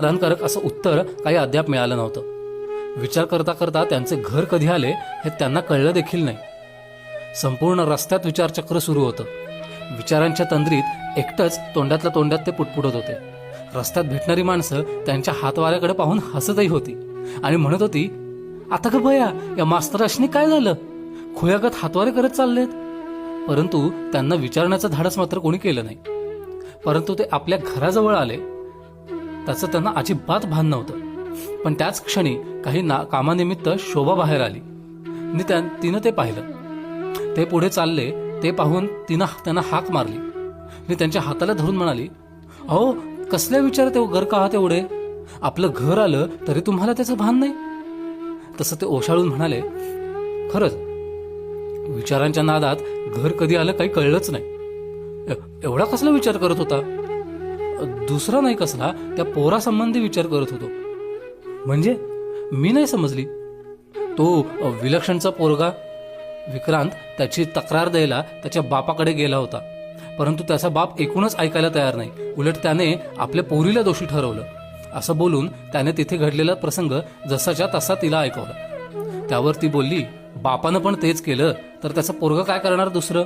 समाधानकारक असं उत्तर काही अद्याप मिळालं नव्हतं. विचार करता करता त्यांचे घर कधी आले हे त्यांना कळलं देखील नाही. संपूर्ण रस्त्यात विचारचक्र सुरू होतं. विचारांच्या तंद्रीत एकटंच तोंडातल्या तोंडात ते पुटपुटत होते. रस्त्यात भेटणारी माणसं त्यांच्या हातवाऱ्याकडे पाहून हसतही होती आणि म्हणत होती आता का भया या मास्तराशनी काय झालं? खुयागत हातवारे करत चाललेत. परंतु त्यांना विचारण्याचं धाडस मात्र कोणी केलं नाही. परंतु ते आपल्या घराजवळ आले त्याचं त्यांना अजिबात भान नव्हतं. पण त्याच क्षणी काही ना कामानिमित्त शोभा बाहेर आली. आणि त्या तिनं ते पाहिलं. ते पुढे चालले ते पाहून तिनं त्यांना हाक मारली. आणि त्यांच्या हाताला धरून म्हणाली अहो कसल्या विचार ते घर का आहात एवढे? आपलं घर आलं तरी तुम्हाला त्याचं भान नाही? तसं ते ओशाळून म्हणाले खरंच विचारांच्या नादात घर कधी आलं काही कळलंच नाही. एवढा कसला विचार करत होता? दुसरा नाही कसला त्या पोरासंबंधी विचार करत होतो. म्हणजे मी नाही समजली. तो विलक्षणचा पोरगा विक्रांत त्याची तक्रार द्यायला त्याच्या बापाकडे गेला होता. परंतु त्याचा बाप एकूणच ऐकायला तयार नाही. उलट त्याने आपल्या पोरीला दोषी ठरवलं. असं बोलून त्याने तिथे घडलेला प्रसंग जसाच्या तसा तिला ऐकवला. त्यावर ती बोलली बापानं पण तेच केलं तर त्याचा पोरग काय करणार दुसरं?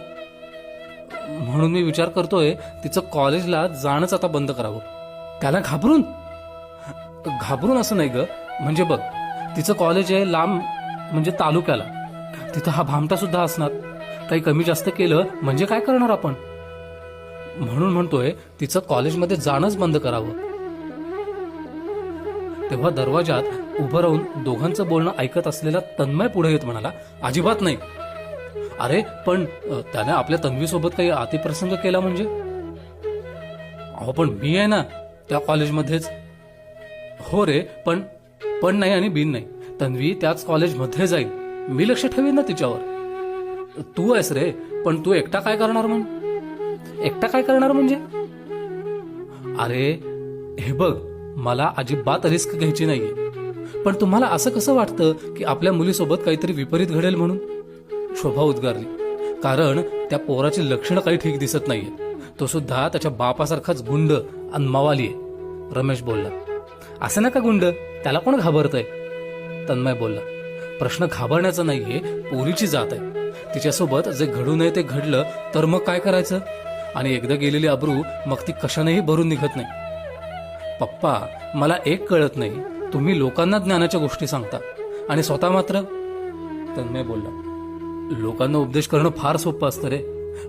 म्हणून मी विचार करतोय तिचं कॉलेजला जाणंच आता बंद करावं. त्याला घाबरून? घाबरून असं नाही ग. म्हणजे बघ तिचं कॉलेज आहे लांब म्हणजे तालुक्याला. तिथं हा भामटा सुद्धा असणार. काही कमी जास्त केलं म्हणजे काय करणार आपण? म्हणून म्हणतोय तिचं कॉलेजमध्ये जाणंच बंद करावं. तेव्हा दरवाजात उभं राहून दोघांचं बोलणं ऐकत असलेला तन्मय पुढे येत म्हणाला अजिबात नाही. अरे पण त्याने आपल्या तन्वीसोबत काही अतिप्रसंग केला म्हणजे? अहो पण मी आहे ना त्या कॉलेजमध्येच. हो रे पण पण नाही आणि बिन नाही. तन्वी त्याच कॉलेजमध्ये जाईल. मी लक्ष ठेवेन ना तिच्यावर. तू आहेस रे पण तू एकटा काय करणार म्हण? एकटा काय करणार म्हणजे? अरे हे बघ मला अजिबात रिस्क घ्यायची नाहीये. पण तुम्हाला असं कसं वाटतं की आपल्या मुलीसोबत काहीतरी विपरीत घडेल म्हणून? शोभा उद्गारली. कारण त्या पोराची लक्षणं काही ठीक दिसत नाहीये तो सुद्धा त्याच्या बापासारखाच गुंड आणि मवाली आहे रमेश बोलला असं नका गुंड त्याला कोण घाबरतय? तन्मय बोलला प्रश्न घाबरण्याचा नाहीये पोरीची जात आहे. तिच्यासोबत जे घडू नये ते घडलं तर मग काय करायचं? आणि एकदा गेलेली अब्रू मग ती कशानेही भरून निघत नाही. पप्पा मला एक कळत नाही. तुम्ही लोकांना ज्ञानाच्या गोष्टी सांगता. आणि स्वतः मात्र? तन्मय बोलला लोकांना उपदेश करणं फार सोपं असतं रे.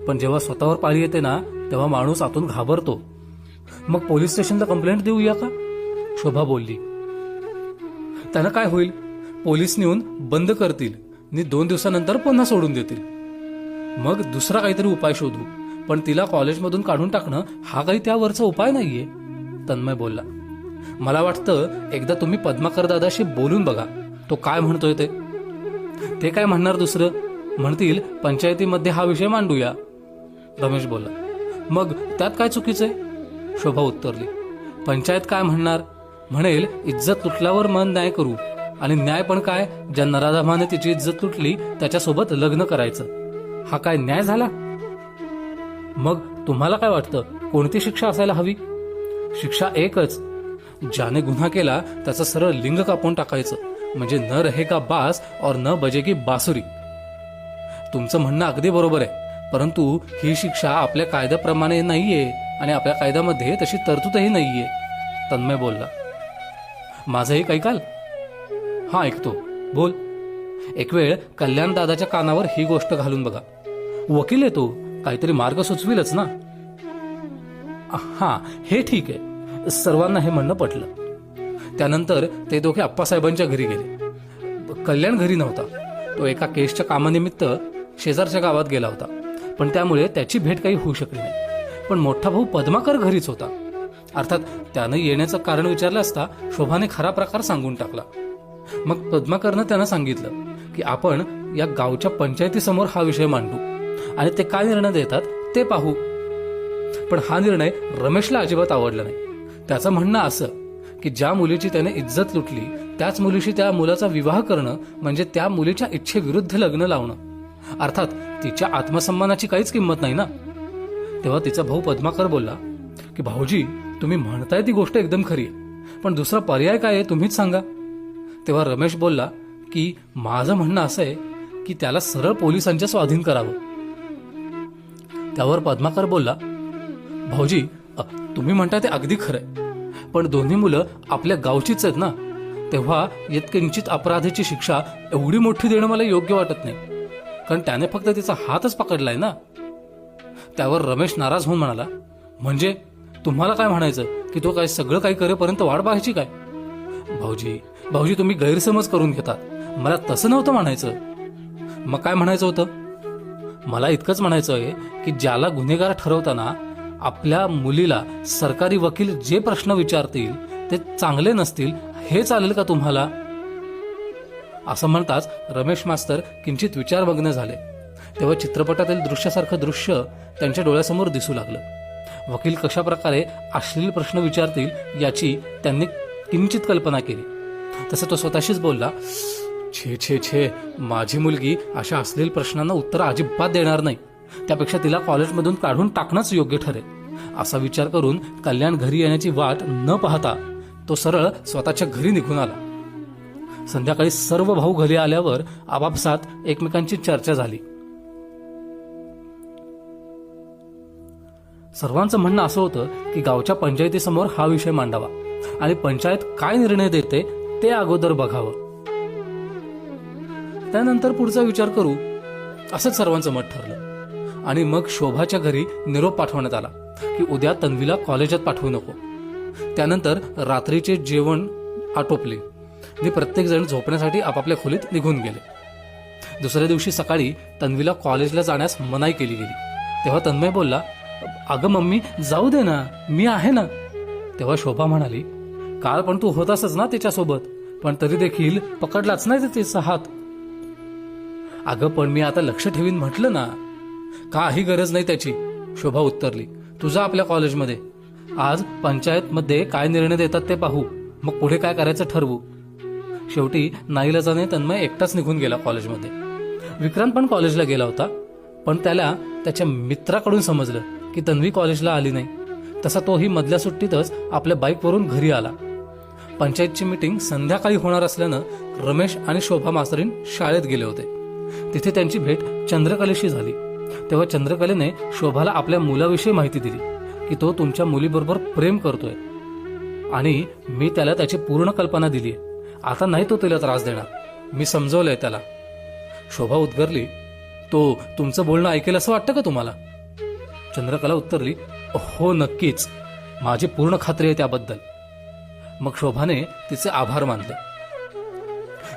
पण जेव्हा स्वतःवर पाळी येते ना तेव्हा माणूस आतून घाबरतो. मग पोलीस स्टेशनला कंप्लेंट देऊया का? शोभा बोलली. त्यानं काय होईल? पोलीस नेऊन बंद करतील आणि दोन दिवसानंतर पुन्हा सोडून देतील. मग दुसरा काहीतरी उपाय शोधू. पण तिला कॉलेजमधून काढून टाकणं हा काही त्यावरचा उपाय नाहीये. तन्मय बोलला. मला वाटतं एकदा तुम्ही पद्माकर दादाशी बोलून बघा. तो काय म्हणतोय ते? ते काय म्हणणार दुसरं? म्हणतील पंचायतीमध्ये हा विषय मांडूया. रमेश बोला मग त्यात काय चुकीचंय? शोभा उत्तरली पंचायत काय म्हणणार? म्हणेल इज्जत तुटल्यावर मन न्याय करू. आणि न्याय पण काय? ज्या नराधामाने तिची इज्जत तुटली त्याच्यासोबत लग्न करायचं. हा काय न्याय झाला? मग तुम्हाला काय वाटतं? कोणती शिक्षा असायला हवी? शिक्षा एकच. ज्याने गुन्हा केला त्याचं सरळ लिंग कापून टाकायचं. म्हणजे न रहेगा बास और न बजेगी बासुरी. तुमचं म्हणणं अगदी बरोबर आहे. परंतु ही शिक्षा आपल्या कायद्याप्रमाणे नाहीये आणि आपल्या कायद्यामध्ये तशी तरतूदही नाहीये. तन्मय बोलला. माझंही काही काल? हा ऐकतो. बोल. एक वेळ कल्याण दादाच्या कानावर ही गोष्ट घालून बघा. वकील आहे तो. काहीतरी मार्ग सुचविलच ना? हा हे ठीक आहे. सर्वांना हे म्हणणं पटलं. त्यानंतर ते दोघे अप्पासाहेबांच्या घरी गेले. कल्याण घरी नव्हता. तो एका केसच्या कामानिमित्त शेजारच्या गावात गेला होता. पण त्यामुळे त्याची भेट काही होऊ शकली नाही. पण मोठा भाऊ पद्माकर घरीच होता. अर्थात त्यानं येण्याचं कारण विचारलं असता शोभाने खरा प्रकार सांगून टाकला. मग पद्माकरनं त्यानं सांगितलं की आपण या गावच्या पंचायतीसमोर हा विषय मांडू आणि ते काय निर्णय देतात ते पाहू. पण हा निर्णय रमेशला अजिबात आवडला नाही. त्याचं म्हणणं असं की ज्या मुलीची त्याने इज्जत लुटली त्याच मुलीशी त्या मुलाचा विवाह करणं म्हणजे त्या मुलीच्या इच्छेविरुद्ध लग्न लावणं. अर्थात तिच्या आत्मसन्मानाची काहीच किंमत नाही ना? तेव्हा तिचा भाऊ पद्माकर बोलला की भाऊजी तुम्ही म्हणताय ती गोष्ट एकदम खरी आहे पण दुसरा पर्याय काय आहे तुम्हीच सांगा. तेव्हा रमेश बोलला की माझं म्हणणं असं आहे की त्याला सरळ पोलिसांच्या स्वाधीन करावं. त्यावर पद्माकर बोलला भाऊजी तुम्ही म्हणता ते अगदी खरंय पण दोन्ही मुलं आपल्या गावचीच आहेत ना? तेव्हा यत्किंचित अपराधाची शिक्षा एवढी मोठी देणं मला योग्य वाटत नाही. कारण त्याने फक्त तिचा हातच पकडलाय ना? त्यावर रमेश नाराज होऊन म्हणाला म्हणजे तुम्हाला काय म्हणायचं? की तो काय सगळं काही करेपर्यंत वाट पाहायची काय? भाऊजी भाऊजी तुम्ही गैरसमज करून घेतात. मला तसं नव्हतं म्हणायचं. मग काय म्हणायचं होतं? मला इतकंच म्हणायचं आहे की ज्याला गुन्हेगार ठरवताना आपल्या मुलीला सरकारी वकील जे प्रश्न विचारतील ते चांगले नसतील हे चालेल का तुम्हाला? असं म्हणताच रमेश मास्तर किंचित विचारमग्न झाले. तेव्हा चित्रपटातील दृश्यासारखं दृश्य त्यांच्या डोळ्यासमोर दिसू लागलं. वकील कशा प्रकारे अश्लील प्रश्न विचारतील याची त्यांनी किंचित कल्पना केली. तसं तो स्वतःशीच बोलला छे छे छे माझी मुलगी अशा अश्लील प्रश्नांना उत्तर अजिबात देणार नाही. त्यापेक्षा तिला कॉलेजमधून काढून टाकणंच योग्य ठरेल. असा विचार करून कल्याण घरी येण्याची वाट न पाहता तो सरळ स्वतःच्या घरी निघून आला. संध्याकाळी सर्व भाऊ घरी आल्यावर आपापसात एकमेकांची चर्चा झाली. सर्वांचं म्हणणं असं होतं की गावच्या पंचायतीसमोर हा विषय मांडावा आणि पंचायत काय निर्णय देते ते अगोदर बघावं. त्यानंतर पुढचा विचार करू असंच सर्वांचं मत ठरलं. आणि मग शोभाच्या घरी निरोप पाठवण्यात आला की उद्या तन्वीला कॉलेजात पाठवू नको. त्यानंतर रात्रीचे जेवण आटोपले. आणि प्रत्येकजण झोपण्यासाठी आपापल्या खोलीत निघून गेले. दुसऱ्या दिवशी सकाळी तन्वीला कॉलेजला जाण्यास मनाई केली गेली. तेव्हा तन्मय बोलला अगं मम्मी जाऊ दे ना मी आहे ना. तेव्हा शोभा म्हणाली काल पण तू होतासच ना त्याच्यासोबत पण तरी देखील पकडलाच नाही तिचा हात. अगं पण मी आता लक्ष ठेवीन म्हटलं ना काही गरज नाही त्याची शोभा उत्तरली. तुझा आपल्या कॉलेजमध्ये. आज पंचायतमध्ये काय निर्णय देतात ते पाहू. मग पुढे काय करायचं ठरवू. शेवटी नाईलाजाने तन्मय एकटाच निघून गेला कॉलेजमध्ये. विक्रांत पण कॉलेजला गेला होता पण त्याला त्याच्या मित्राकडून समजलं की तन्वी कॉलेजला आली नाही. तसा तोही मधल्या सुट्टीतच आपल्या बाईकवरून घरी आला. पंचायतची मीटिंग संध्याकाळी होणार असल्यानं रमेश आणि शोभा मास्तरीन शाळेत गेले होते. तिथे त्यांची भेट चंद्रकलेशी झाली. तेव्हा चंद्रकलेने शोभाला आपल्या मुलाविषयी माहिती दिली की तो तुमच्या मुलीबरोबर प्रेम करतोय. आणि मी त्याला त्याची पूर्ण कल्पना दिली आहे आता नाही तो तिला त्रास देणार. मी समजवलंय त्याला. शोभा उद्गरली तो तुमचं बोलणं ऐकेल असं वाटतं का तुम्हाला? चंद्रकला उत्तरली हो नक्कीच. माझी पूर्ण खात्री आहे त्याबद्दल. मग शोभाने तिचे आभार मानले.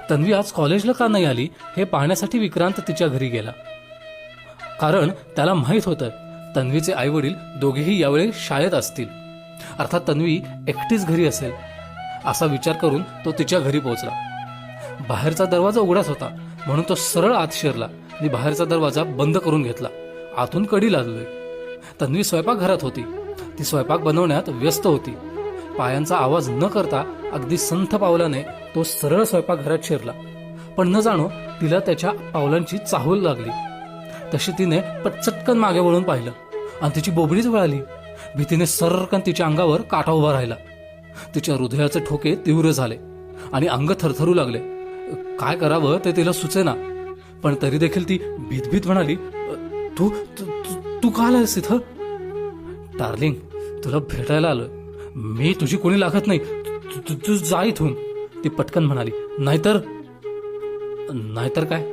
तन्वी आज कॉलेजला का नाही आली हे पाहण्यासाठी विक्रांत तिच्या घरी गेला. कारण त्याला माहीत होतं तन्वीचे आई वडील दोघेही यावेळी शाळेत असतील. अर्थात तन्वी एकटीच घरी असेल. असा विचार करून तो तिच्या घरी पोहोचला. बाहेरचा दरवाजा उघडाच होता म्हणून तो सरळ आत शिरला आणि बाहेरचा दरवाजा बंद करून घेतला. आतून कडी लागलोय तन्वी स्वयंपाकघरात होती. ती स्वयंपाक बनवण्यात व्यस्त होती. पायांचा आवाज न करता अगदी संथ पावलाने तो सरळ स्वयंपाकघरात शिरला. पण न जाणो तिला त्याच्या पावलांची चाहूल लागली. तशी तिने पटचटकन मागे वळून पाहिलं आणि तिची बोबडीच वळाली. भीतीने सर्रकन तिच्या अंगावर काठा उभा राहिला. तिच्या हृदयाचे ठोके तीव्र झाले आणि अंग थरथरू लागले. काय करावं ते तिला सुचेना. पण तरी देखील ती भीतभीत म्हणाली तू तू- का आलायस इथं? डार्लिंग तुला भेटायला आलं मी तुझी कोणी लागत नाही. तू- तू जा इथून. ती पटकन म्हणाली नाहीतर नाहीतर काय?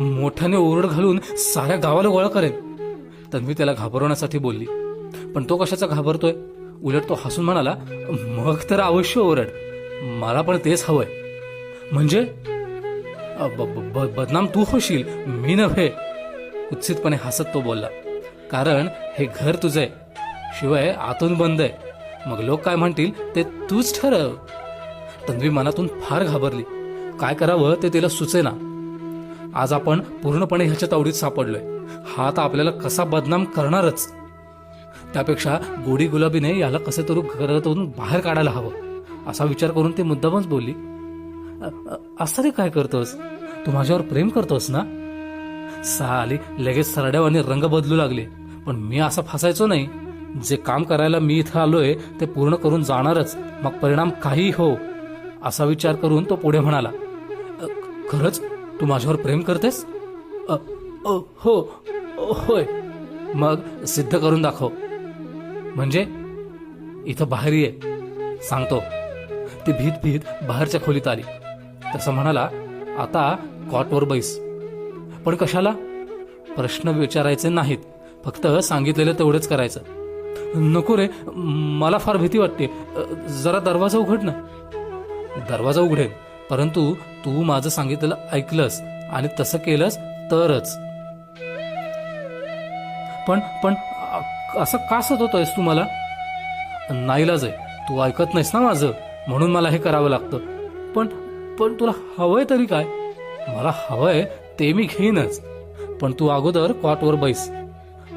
मोठ्याने ओरड घालून साऱ्या गावाला गोळा करेन. तन्वी त्याला घाबरवण्यासाठी बोलली पण तो कशाचा घाबरतोय? उलट तो हसून म्हणाला मग तर अवश्य ओरड. मला पण तेच हवंय. म्हणजे? बदनाम तू होशील मी नव्हे. उत्सितपणे हसत तो बोलला कारण हे घर तुझं आहे. शिवाय आतून बंद आहे. मग लोक काय म्हणतील ते तूच ठरव. तन्वी मनातून फार घाबरली. काय करावं ते तिला सुचेना आज आपण पूर्णपणे ह्याच्या तावडीत सापडलोय. हा आता आपल्याला कसा बदनाम करणारच. त्यापेक्षा गोडी गुलाबीने याला कसे तरी घरातून बाहेर काढायला हवं असा विचार करून ती मुद्दामच बोलली. असं रे काय करतोस? तू माझ्यावर प्रेम करतोस ना? साली लगेच सरड्यावाने रंग बदलू लागले पण मी असं फसायचो नाही. जे काम करायला मी इथं आलोय ते पूर्ण करून जाणारच मग परिणाम काही हो असा विचार करून तो पुढे म्हणाला. खरंच तू माझ्यावर प्रेम करतेस? हो होय. मग सिद्ध करून दाखव. म्हणजे? इथं बाहेर ये सांगतो. ती भीत भीत बाहेरच्या खोलीत आली. तसं म्हणाला आता कॉटवर बैस. पण कशाला? प्रश्न विचारायचे नाहीत. फक्त सांगितलेलं तेवढंच करायचं. नको रे मला फार भीती वाटते. जरा दरवाजा उघड ना. दरवाजा उघडेल परंतु तू माझं सांगितलेलं ऐकलंस आणि तसं केलंस तरच. पण पण असं का सतवतोयस तू मला? नाईलाज आहे तू ऐकत नाहीस ना माझं. म्हणून मला हे करावं लागतं. पण पण तुला हवंय तरी काय? मला हवंय ते मी घेईनच. पण तू अगोदर कॉटवर बैस.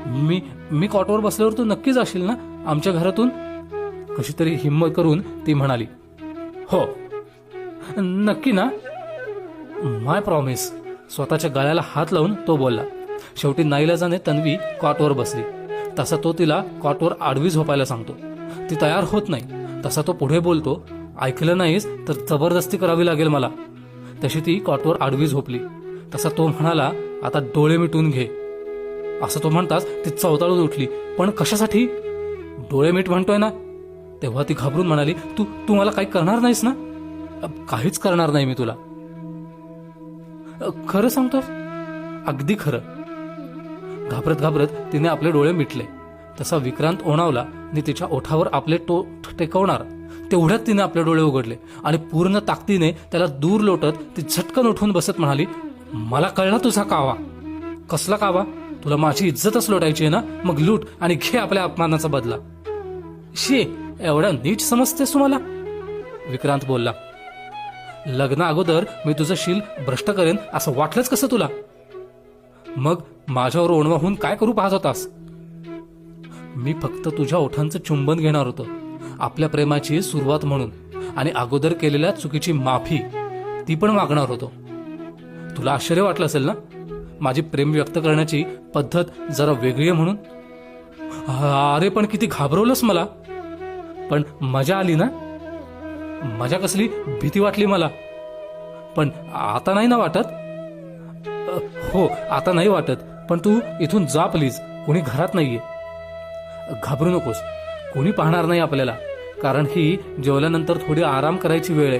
मी मी कॉटवर बसल्यावर तू नक्की जाशील ना? आमच्या घरातून? कशी तरी हिंमत करून ती म्हणाली. हो. नक्की ना? माय प्रॉमिस स्वतःच्या गळ्याला हात लावून तो बोलला. शेवटी नाईलाजाने तन्वी कॉटवर बसली. तसा तो तिला कॉटवर आडवी झोपायला सांगतो. ती तयार होत नाही. तसा तो पुढे बोलतो ऐकलं नाहीस तर जबरदस्ती करावी लागेल मला. तशी ती कॉटवर आडवी झोपली. तसा तो म्हणाला आता डोळे मिटून घे. असं तो म्हणताच ती चवताळून उठली. पण कशासाठी? डोळे मीठ म्हणतोय ना. तेव्हा ती घाबरून म्हणाली तू तू मला काही करणार नाहीस ना? काहीच करणार नाही मी तुला. खरं सांगतो अगदी खरं. घाबरत घाबरत तिने आपले डोळे मिटले. तसा विक्रांत ओणावला आणि तिच्या ओठावर आपले टो टेकवणार तेवढ्यात तिने आपले डोळे उघडले आणि पूर्ण ताकदीने त्याला दूर लोटत ती झटकन उठून बसत म्हणाली मला कळला तुझा कावा. कसला कावा? तुला माझी इज्जतच लोटायची आहे ना? मग लूट आणि घे आपल्या अपमानाचा बदला. शी एवढ्या नीट समजतेस तुम्हाला विक्रांत बोलला लग्न अगोदर मी तुझं शील भ्रष्ट करेन असं वाटलंच कसं तुला? मग माझ्यावर ओणवा होऊन काय करू पाहत होतास? मी फक्त तुझ्या ओठांचं चुंबन घेणार होतो आपल्या प्रेमाची सुरुवात म्हणून आणि अगोदर केलेल्या चुकीची माफी ती पण मागणार होतो. तुला आश्चर्य वाटलं असेल ना? माझी प्रेम व्यक्त करण्याची पद्धत जरा वेगळी आहे म्हणून. अरे पण किती घाबरवलंस मला. पण मजा आली ना? मजा कसली भीती वाटली मला. पण आता नाही ना वाटत? हो आता नाही वाटत. पण तू इथून जा प्लीज कोणी घरात नाहीये. घाबरू नकोस. कोणी पाहणार नाही आपल्याला. कारण ही जेवल्यानंतर थोडी आराम करायची वेळ आहे.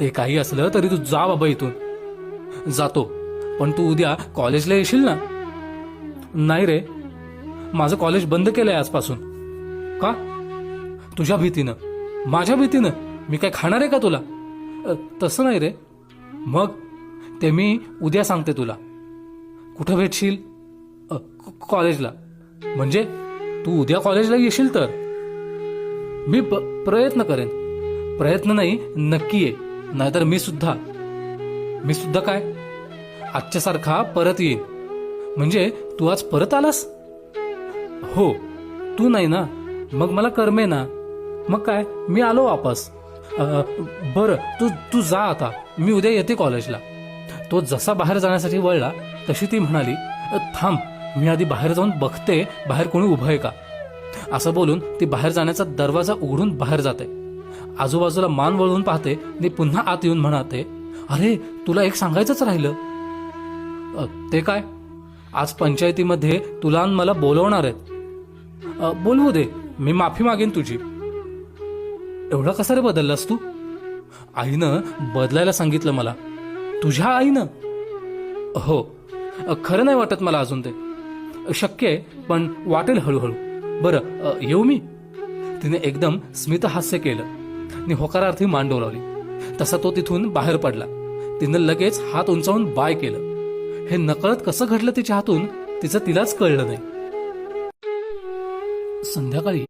ते काही असलं तरी तू जा बाबा इथून. जातो. पण तू उद्या कॉलेजला येशील ना? नाही रे. माझं कॉलेज बंद केलंय आजपासून. का? तुझ्या भीतीनं. माझ्या भीतीनं. मी काय खाणार आहे का तुला? तसं नाही रे. मग? ते मी उद्या सांगते तुला. कुठं भेटशील? कॉलेजला. म्हणजे तू उद्या कॉलेजला येशील तर. मी प- प्रयत्न करेन. प्रयत्न नाही नक्की ये. नाहीतर मी सुद्धा. मी सुद्धा काय? आजच्यासारखा परत येईन. म्हणजे तू आज परत आलास? हो. तू नाही ना? मग मला करमे ना? मग काय? मी आलो वापस. बरं. तू तू जा आता. मी उद्या येते कॉलेजला. तो जसा बाहेर जाण्यासाठी वळला तशी ती म्हणाली थांब मी आधी बाहेर जाऊन बघते बाहेर कोणी उभं आहे का? असं बोलून ती बाहेर जाण्याचा दरवाजा उघडून बाहेर जाते. आजूबाजूला मान वळवून पाहते आणि पुन्हा आत येऊन म्हणते अरे तुला एक सांगायचंच राहिलं. ते काय? आज पंचायतीमध्ये तुला आणि मला बोलवणार आहेत. बोलवू दे मी माफी मागेन तुझी. एवढा कसा रे बदललास तू? आईनं बदलायला सांगितलं मला. तुझ्या आईनं? हो. खरं नाही वाटत मला अजून ते. शक्य आहे पण वाटेल हळूहळू. बरं येऊ मी? तिने एकदम स्मित हास्य केलं. आणि होकारार्थी मान डोलावली. तसा तो तिथून बाहेर पडला. तिनं लगेच हात उंचावून बाय केलं. हे नकळत कसं घडलं तिच्या हातून तिचं तिलाच कळलं नाही. संध्याकाळी